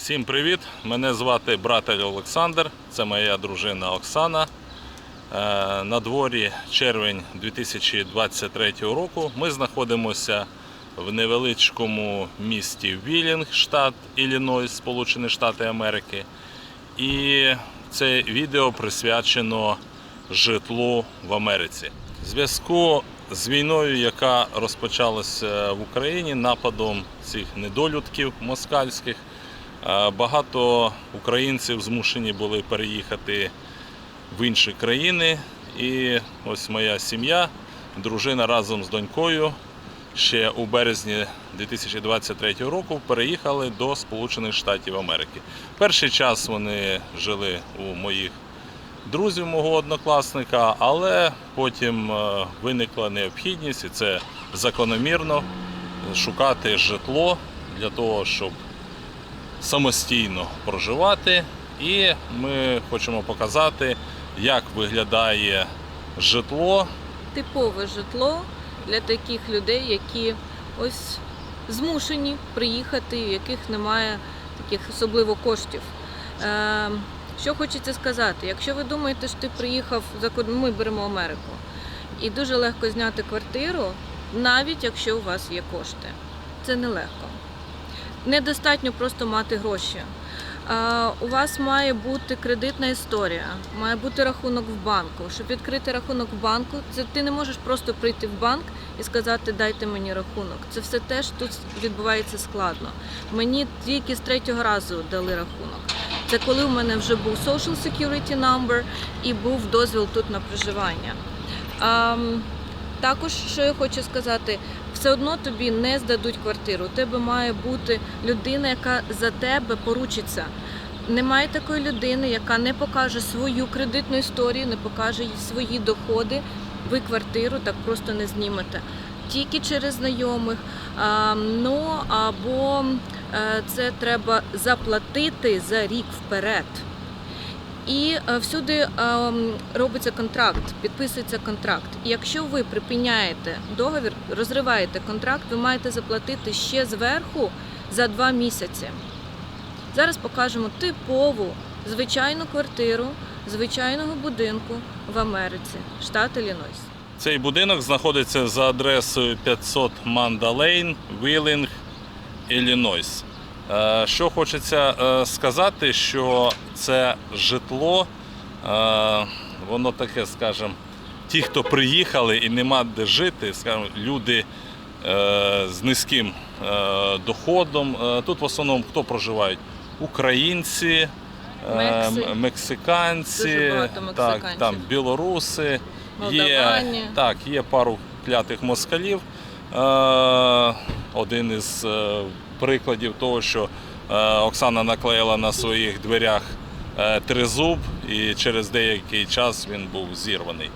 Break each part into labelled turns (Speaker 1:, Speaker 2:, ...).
Speaker 1: Всім привіт! Мене звати братель Олександр, це моя дружина Оксана. Е, На дворі червень 2023 року. Ми знаходимося в невеличкому місті Вілінг, штат Іллінойс, Сполучені Штати Америки. І це відео присвячено житлу в Америці. В зв'язку з війною, яка розпочалася в Україні, нападом цих недолюдків москальських, багато українців змушені були переїхати в інші країни. І ось моя сім'я, дружина разом з донькою ще у березні 2023 року переїхали до Сполучених Штатів Америки. Перший час вони жили у моїх друзів мого однокласника, але потім е, виникла необхідність, і це закономірно шукати житло для того, щоб самостійно проживати. І ми хочемо показати, як виглядає житло
Speaker 2: типове житло для таких людей, які ось змушені приїхати, у яких немає таких особливо коштів. Е, що хочеться сказати, якщо ви думаєте, що ти приїхав за ми беремо Америку, і дуже легко зняти квартиру, навіть якщо у вас є кошти. Це нелегко. Недостатньо просто мати гроші. У вас має бути кредитна історія, має бути рахунок в банку. Щоб відкрити рахунок в банку, це ти не можеш просто прийти в банк і сказати дайте мені рахунок. Це все теж тут відбувається складно. Мені тільки з третього разу дали рахунок. Це коли у мене вже був Social Security Number і був дозвіл тут на проживання. Також, що я хочу сказати, все одно тобі не здадуть квартиру. У тебе має бути людина, яка за тебе поручиться. Немає такої людини, яка не покаже свою кредитну історію, не покаже свої доходи. Ви квартиру так просто не знімете. Тільки через знайомих. Ну або е, це треба заплатити за рік вперед. І е, всюди е, робиться контракт, підписується контракт. І якщо ви припиняєте договір, розриваєте контракт, ви маєте заплатити ще зверху за два місяці. Зараз покажемо типову звичайну квартиру звичайного будинку в Америці, штат Іллінойс.
Speaker 1: Цей будинок знаходиться за адресою 500 Манда Лейн, Вілінг, Іллінойс. Е, Що хочеться е, сказати, що це житло, е, воно таке, скажімо, ті, хто приїхали і нема де жити, скажімо, люди з низьким доходом. Тут в основному хто проживають? Українці,
Speaker 2: Мекси.
Speaker 1: мексиканці, так, там білоруси. Є, так, є пару клятих москалів. Один із прикладів того, що е, Оксана наклеїла на своїх дверях е, тризуб, і через деякий час він був зірваний.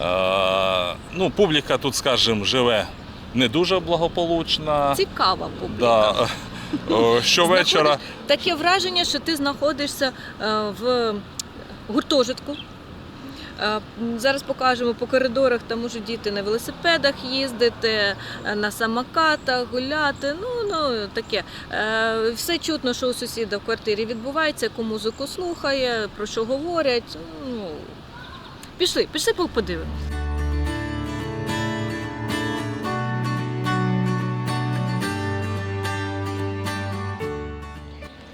Speaker 1: Е, ну, публіка тут, скажімо, живе не дуже благополучна.
Speaker 2: Цікава публіка.
Speaker 1: Да. Щовечора.
Speaker 2: Знаходиш- Таке враження, що ти знаходишся в гуртожитку. Е, Зараз покажемо по коридорах, там можуть діти на велосипедах їздити, е, на самокатах, гуляти. Ну, ну таке. Е, Все чутно, що у сусіда в квартирі відбувається, яку музику слухає, про що говорять. Ну, пішли, пішли подивимось.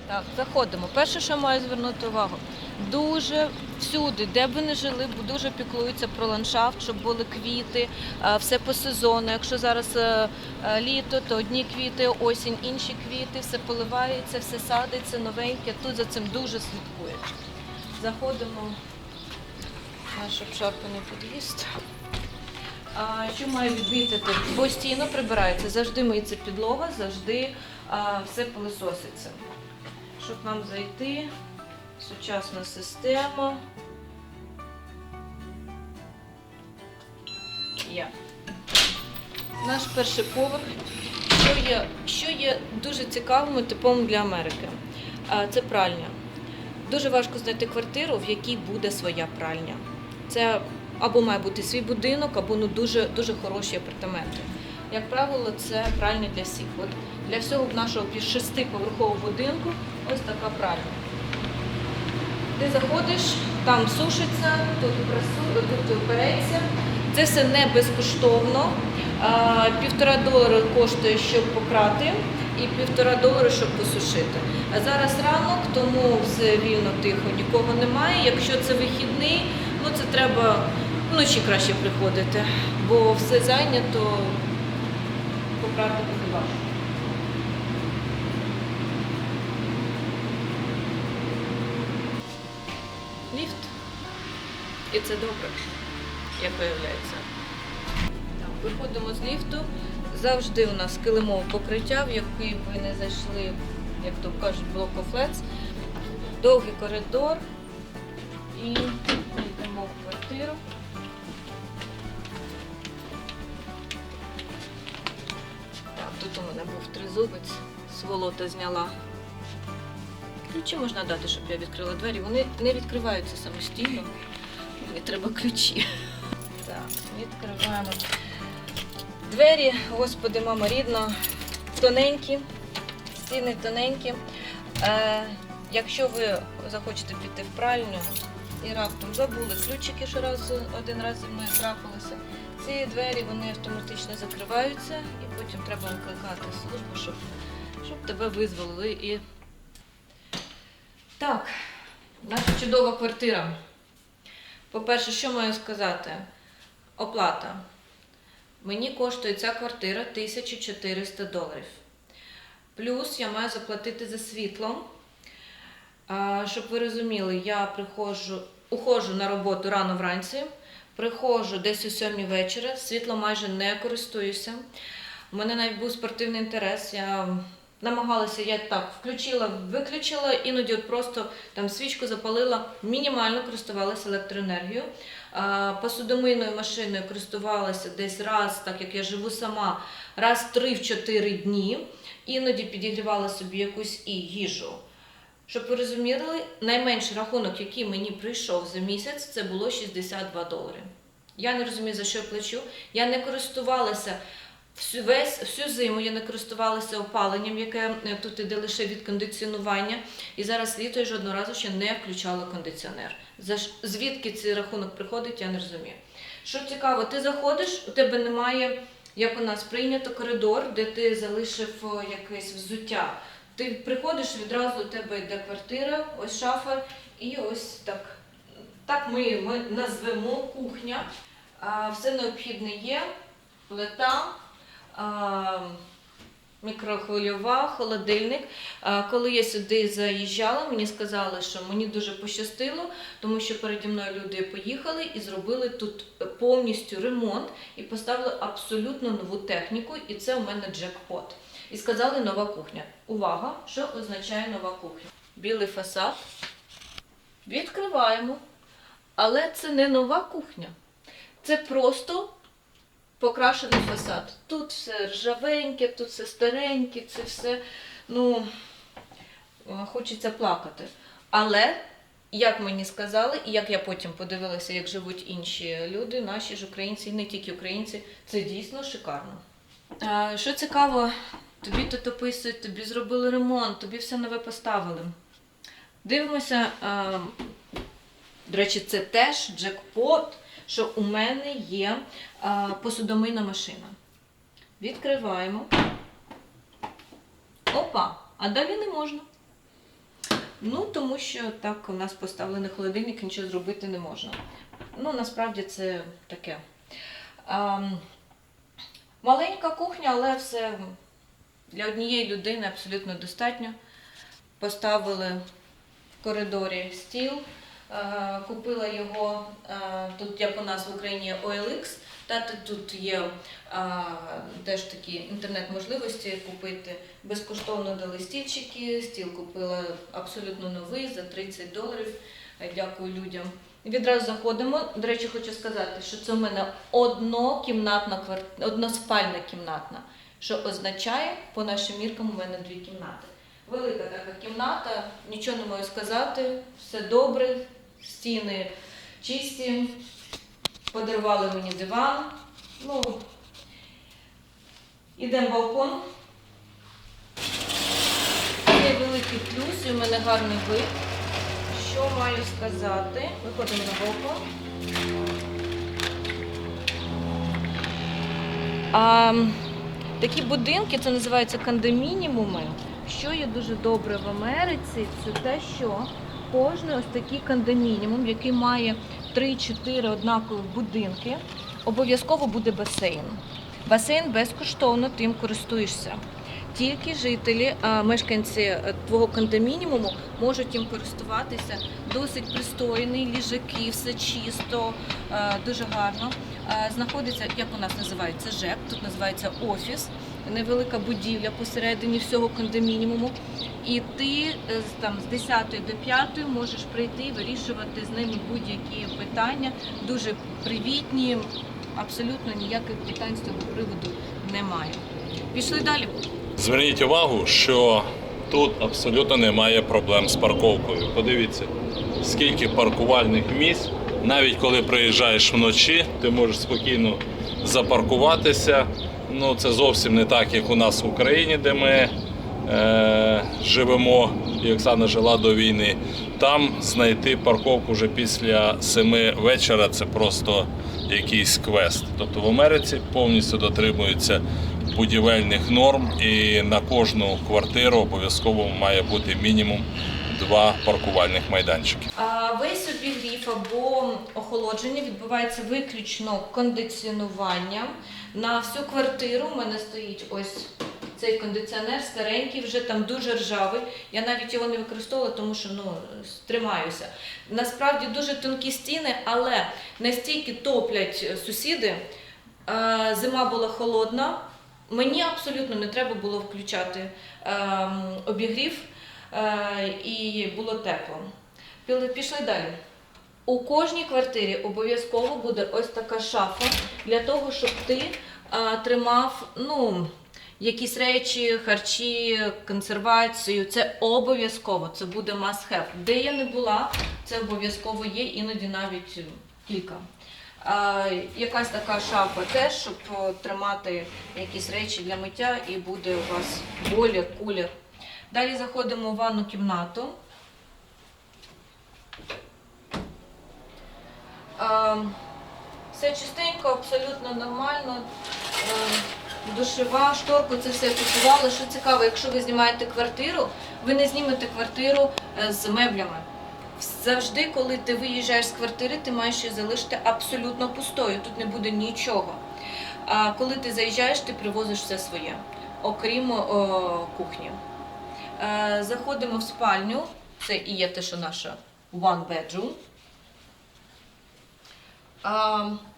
Speaker 2: Так, заходимо. Перше, що маю звернути увагу, дуже всюди, де б ви не жили, дуже піклуються про ландшафт, щоб були квіти, е, все по сезону. Якщо зараз е, е, літо, то одні квіти, осінь, інші квіти, все поливається, все садиться, новеньке. Тут за цим дуже слідкують. Заходимо в наш обшарпаний під'їзд. Що маю відмітити? Постійно прибирається, завжди миється підлога, завжди все пилисоситься. Щоб нам зайти, сучасна система. Є. Наш перший поверх. Що є, що є дуже цікавим і типовим для Америки? Це пральня. Дуже важко знайти квартиру, в якій буде своя пральня. Це або має бути свій будинок, або ну дуже, дуже хороші апартаменти. як правило, це пральня для всіх. От для всього нашого шестиповерхового будинку ось така пральня. Ти заходиш, там сушиться, тут прасу, тут переться. Це все не безкоштовно. Півтора долара коштує, щоб попрати, і півтора долара, щоб посушити. А зараз ранок, тому все вільно, тихо, нікого немає. Якщо це вихідний, ну це треба вночі краще приходити, бо все зайнято, попрати буде важко. І це добре, як виявляється. Виходимо з ліфту. Завжди у нас килимове покриття, в який ви не зайшли, як то кажуть, блокофлец. Довгий коридор. І йдемо в квартиру. Так, тут у мене був тризубець, сволота зняла. Ключі можна дати, щоб я відкрила двері. Вони не відкриваються самостійно. Мені треба ключі. Так, відкриваємо. Двері, господи, мама рідна, тоненькі, стіни тоненькі. Е, якщо ви захочете піти в пральню і раптом забули ключики, що раз один раз зі мною трапилося, ці двері вони автоматично закриваються і потім треба викликати службу, щоб, щоб тебе визволили і так, наша чудова квартира. По-перше, що маю сказати? Оплата. Мені коштує ця квартира 1400 доларів. Плюс я маю заплатити за світло. Щоб ви розуміли, я приходжу, уходжу на роботу рано вранці, приходжу десь о 7 вечора, світло майже не користуюся. У мене навіть був спортивний інтерес. Я намагалася, я так включила, виключила, іноді от просто там свічку запалила, мінімально користувалася електроенергією. Посудомийною машиною користувалася десь раз, так як я живу сама, раз 3-4 дні. Іноді підігрівала собі якусь і їжу. Щоб ви розуміли, найменший рахунок, який мені прийшов за місяць, це було 62 долари. Я не розумію, за що я плачу. Я не користувалася всю, весь, всю зиму, я не користувалася опаленням, яке е, тут іде лише від кондиціонування. І зараз літо я жодного разу ще не включала кондиціонер. Звідки цей рахунок приходить, я не розумію. Що цікаво, ти заходиш, у тебе немає, як у нас прийнято, коридор, де ти залишив якесь взуття. Ти приходиш, відразу у тебе йде квартира, ось шафа, і ось так. Так ми, ми назвемо кухня. Все необхідне є, плита, мікрохвильова, холодильник. Коли я сюди заїжджала, мені сказали, що мені дуже пощастило, тому що переді мною люди поїхали і зробили тут повністю ремонт і поставили абсолютно нову техніку, і це у мене джекпот. І сказали нова кухня. Увага, що означає нова кухня? Білий фасад. Відкриваємо. Але це не нова кухня. Це просто покрашений фасад. Тут все ржавеньке, тут все стареньке, це все, ну, е, хочеться плакати. Але, як мені сказали, і як я потім подивилася, як живуть інші люди, наші ж українці, і не тільки українці, це дійсно шикарно. А, що цікаво, тобі тут описують, тобі зробили ремонт, тобі все нове поставили. Дивимося, а, до речі, це теж джекпот, що у мене є а, посудомийна машина. Відкриваємо. Опа! А далі не можна. Ну, тому що так у нас поставлений холодильник, нічого зробити не можна. Ну, насправді це таке. А, маленька кухня, але все для однієї людини абсолютно достатньо. Поставили в коридорі стіл. Е, Купила його е, тут, як у нас в Україні OLX, та тут- є е, теж такі інтернет-можливості купити. Безкоштовно дали стільчики, стіл купила абсолютно новий за 30 доларів. Дякую людям. Відразу заходимо. До речі, хочу сказати, що це у мене однокімнатна квартира, односпальна кімнатна, що означає, по нашим міркам, у мене дві кімнати. Велика така кімната, нічого не можу сказати, все добре, стіни чисті, подарували мені диван. Ну, Ідемо балкон. Це великий плюс, і у мене гарний вид. Що маю сказати? Виходимо на балкон. А, такі будинки, це називається кондомінімуми. Що є дуже добре в Америці, це те, що кожен ось такий кондомінімум, який має 3-4 однакові будинки, обов'язково буде басейн. Басейн безкоштовно тим користуєшся. Тільки жителі, мешканці е, твого кондомінімуму можуть їм користуватися. Досить пристойний, ліжаки, все чисто, е, дуже гарно. Е, Знаходиться, як у нас називається ЖЕК, тут називається офіс, невелика будівля посередині всього кондомінімуму. І ти е, там з 10 до 5 можеш прийти і вирішувати з ними будь-які питання. Дуже привітні, абсолютно ніяких питань з цього приводу немає. Пішли далі.
Speaker 1: Зверніть увагу, що тут абсолютно немає проблем з парковкою. Подивіться, скільки паркувальних місць. Навіть коли приїжджаєш вночі, ти можеш спокійно запаркуватися. Ну, це зовсім не так, як у нас в Україні, де ми е, живемо, і Оксана жила до війни. Там знайти парковку вже після 7 вечора це просто якийсь квест. Тобто в Америці повністю дотримуються будівельних норм, і на кожну квартиру обов'язково має бути мінімум два паркувальних майданчики.
Speaker 2: А весь обігрів або охолодження відбувається виключно кондиціонуванням. На всю квартиру у мене стоїть ось цей кондиціонер старенький, вже там дуже ржавий. Я навіть його не використовувала, тому що ну, тримаюся. Насправді дуже тонкі стіни, але настільки топлять сусіди. Зима була холодна. Мені абсолютно не треба було включати ем, обігрів і було тепло. Пішли далі. У кожній квартирі обов'язково буде ось така шафа для того, щоб ти е, тримав ну, якісь речі, харчі, консервацію. Це обов'язково, це буде must have. Де я не була, це обов'язково є, іноді навіть кілька. А, якась така шафа теж, щоб тримати якісь речі для миття, і буде у вас бойлер, кулер. Далі заходимо в ванну кімнату. Все чистенько, абсолютно нормально. Е, Душева, шторку, це все купували. Що цікаво, якщо ви знімаєте квартиру, ви не знімете квартиру е, з меблями. Завжди, коли ти виїжджаєш з квартири, ти маєш її залишити абсолютно пустою. Тут не буде нічого. А коли ти заїжджаєш, ти привозиш все своє, окрім о, кухні. Е, Заходимо в спальню. Це і є те, що наша one bedroom.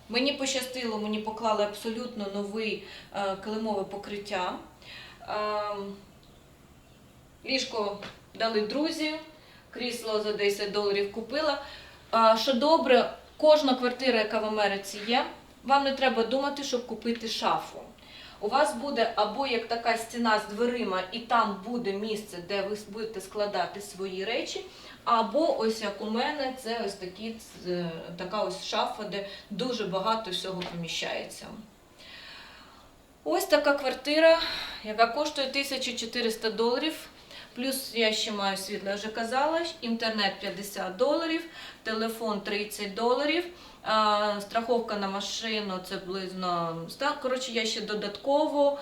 Speaker 2: Мені пощастило, мені поклали абсолютно новий е, килимове покриття. Ліжко дали друзі, крісло за 10 доларів купила. Що добре, кожна квартира, яка в Америці є, вам не треба думати, щоб купити шафу. У вас буде або як така стіна з дверима, і там буде місце, де ви будете складати свої речі, або ось як у мене, це ось такі, е, така ось шафа, де дуже багато всього поміщається. Ось така квартира, яка коштує 1400 доларів. Плюс я ще маю світло, вже казала, інтернет 50 доларів, телефон 30 доларів, страховка на машину це близько 100. Коротше, я ще додатково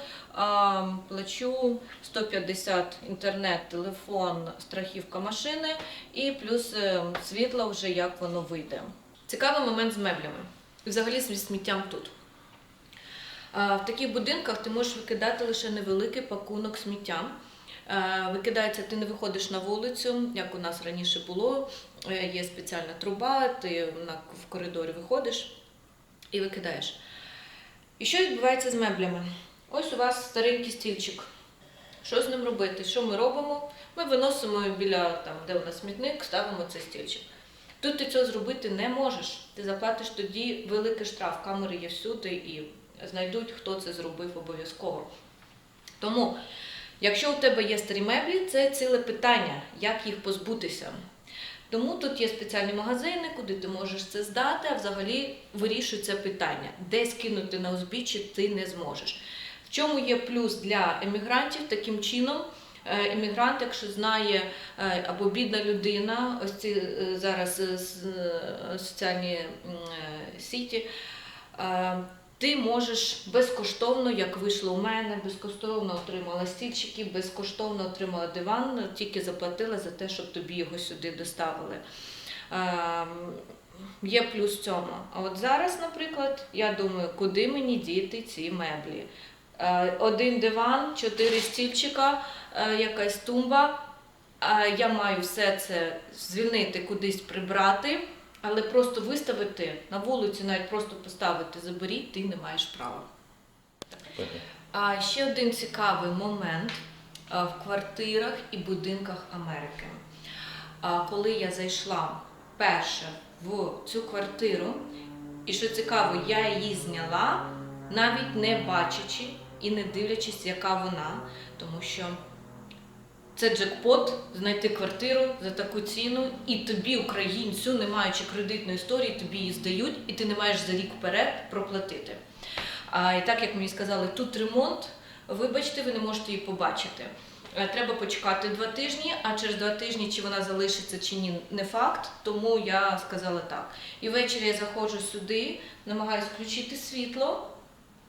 Speaker 2: плачу 150 інтернет, телефон, страхівка машини і плюс е, світло вже як воно вийде. Цікавий момент з меблями. І взагалі зі сміттям тут. В таких будинках ти можеш викидати лише невеликий пакунок сміття. Е, Викидається, ти не виходиш на вулицю, як у нас раніше було. Е, Є спеціальна труба, ти в коридорі виходиш і викидаєш. І що відбувається з меблями? Ось у вас старенький стільчик. Що з ним робити? Що ми робимо? Ми виносимо біля там, де у нас смітник, ставимо цей стільчик. Тут ти цього зробити не можеш. Ти заплатиш тоді великий штраф. Камери є всюди і знайдуть, хто це зробив обов'язково. Тому, якщо у тебе є старі меблі, це ціле питання, як їх позбутися. Тому тут є спеціальні магазини, куди ти можеш це здати, а взагалі вирішуй це питання. Десь кинути на узбіччя ти не зможеш. В чому є плюс для емігрантів? Таким чином, е, емігрант, якщо знає е, або бідна людина, ось ці е, зараз соціальні сіті. Ти можеш безкоштовно, як вийшло у мене, безкоштовно отримала стільчики, безкоштовно отримала диван, тільки заплатила за те, щоб тобі його сюди доставили. Ем, Є плюс в цьому. А от зараз, наприклад, я думаю, куди мені діти ці меблі? Е, Один диван, чотири стільчика, е, якась тумба. Е, Я маю все це звільнити, кудись прибрати, але просто виставити на вулиці, навіть просто поставити заберіть, ти не маєш права. А ще один цікавий момент в квартирах і будинках Америки. Коли я зайшла перше в цю квартиру, і що цікаво, я її зняла, навіть не бачачи і не дивлячись, яка вона, тому що це джекпот знайти квартиру за таку ціну, і тобі, українцю, не маючи кредитної історії, тобі її здають, і ти не маєш за рік вперед проплатити. А, і так як мені сказали, тут ремонт, вибачте, ви не можете її побачити. Е, Треба почекати два тижні, а через два тижні чи вона залишиться чи ні, не факт. Тому я сказала так. І ввечері я заходжу сюди, намагаюся включити світло,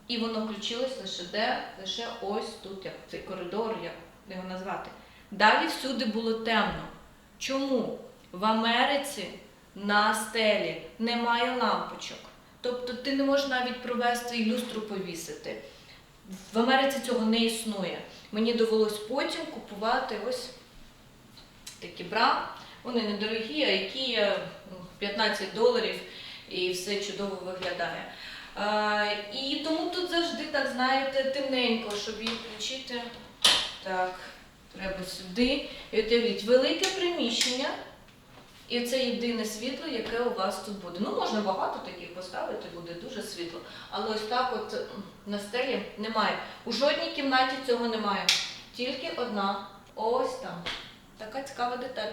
Speaker 2: і воно включилось лише де, лише ось тут, як цей коридор, як його назвати. Далі всюди було темно. Чому? В Америці на стелі немає лампочок. Тобто ти не можеш навіть провести і люстру повісити. В Америці цього не існує. Мені довелось потім купувати ось такі бра. Вони недорогі, а які ну, 15 доларів і все чудово виглядає. І тому тут завжди, так знаєте, темненько, щоб її включити. Так, треба сюди. І от уявіть, велике приміщення. І це єдине світло, яке у вас тут буде. Ну, можна багато таких поставити, буде дуже світло. Але ось так от на стелі немає. У жодній кімнаті цього немає. Тільки одна. Ось там. Така цікава деталь.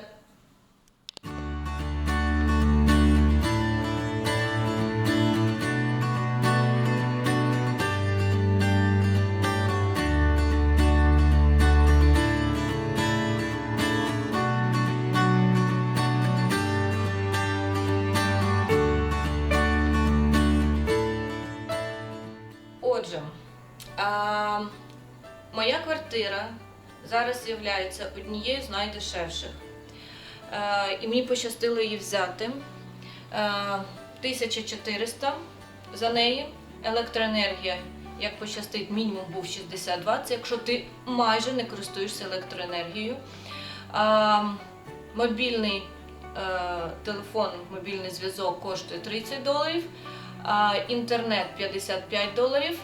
Speaker 2: А, моя квартира зараз є однією з найдешевших. А, і мені пощастило її взяти. А, 1400 за неї. Електроенергія, як пощастить, мінімум був 62, це якщо ти майже не користуєшся електроенергією. А, мобільний е, телефон, мобільний зв'язок коштує 30 доларів а, інтернет 55 доларів.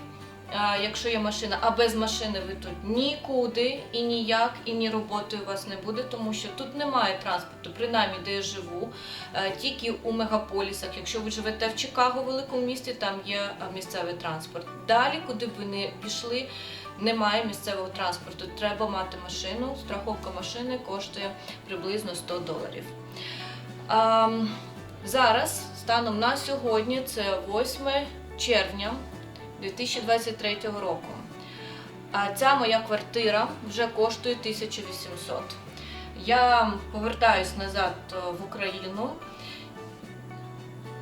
Speaker 2: Якщо є машина, а без машини ви тут нікуди і ніяк, і ні роботи у вас не буде, тому що тут немає транспорту, принаймні, де я живу, тільки у мегаполісах. Якщо ви живете в Чикаго, великому місті, там є місцевий транспорт. Далі, куди б ви не пішли, немає місцевого транспорту. Треба мати машину. Страховка машини коштує приблизно 100 доларів. Зараз, станом на сьогодні, це 8 червня 2023 року. А ця моя квартира вже коштує 1800. Я повертаюсь назад е, в Україну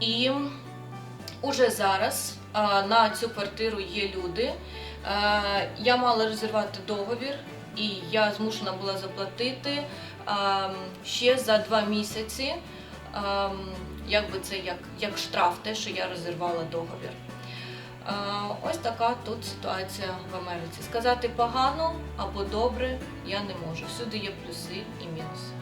Speaker 2: і уже зараз е, на цю квартиру є люди. Е, Я мала розірвати договір, і я змушена була заплатити ще за два місяці. Ем, якби це як, як штраф, те, що я розірвала договір. Е, ось така тут ситуація в Америці. Сказати погано або добре я не можу. Всюди є плюси і мінуси.